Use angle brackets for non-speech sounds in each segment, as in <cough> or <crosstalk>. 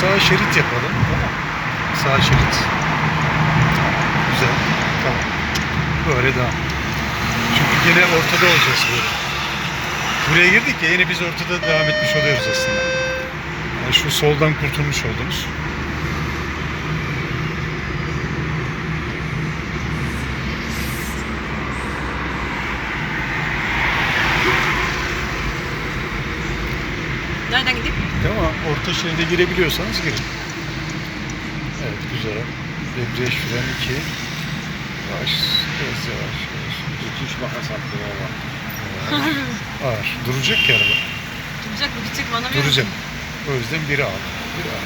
sağ şerit yapalım. Tamam. Sağ şerit. Güzel. Tamam. Böyle devam. Çünkü gene ortada olacağız böyle. Buraya girdik ya yine biz ortada devam etmiş oluyoruz aslında. Yani şu soldan kurtulmuş oldunuz. Nereden gideyim? Tamam. Orta şeride girebiliyorsanız girin. Evet güzel. Debriyaj fren 2. Yavaş. Biraz yavaş. yavaş. Müthiş makas attım ama. Ağır. Duracak ki araba. Duracak mı gidecek mi anlamıyorum. Duracak. O yüzden biri al. Biri al.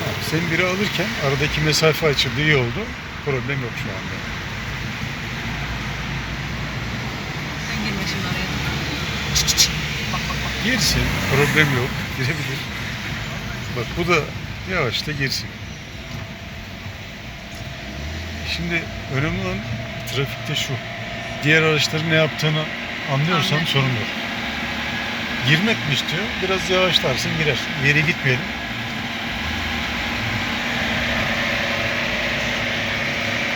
Ha, sen biri alırken aradaki mesafe açıldı iyi oldu. Problem yok şu anda. Ben girme şimdi araya. Girsin. Problem yok. <laughs> Girebilir. Bak bu da yavaşta girsin. Şimdi önemli olan trafikte şu. Diğer araçların ne yaptığını anlıyorsan Anladım. sorun yok. Girmek mi istiyor? Biraz yavaşlarsın girer. Yere gitmeyelim.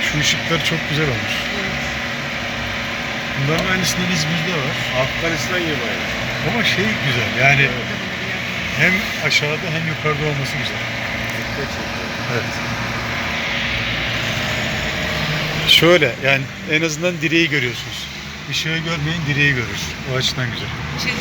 Şu ışıklar çok güzel olmuş. Bunların aynısından İzmir'de var. Afganistan gibi aynı. Ama şey güzel yani bir hem aşağıda hem yukarıda olması güzel. Evet. Şöyle yani en azından direği görüyorsunuz. Işığı görmeyin direği görür. O açıdan güzel. Bir şey.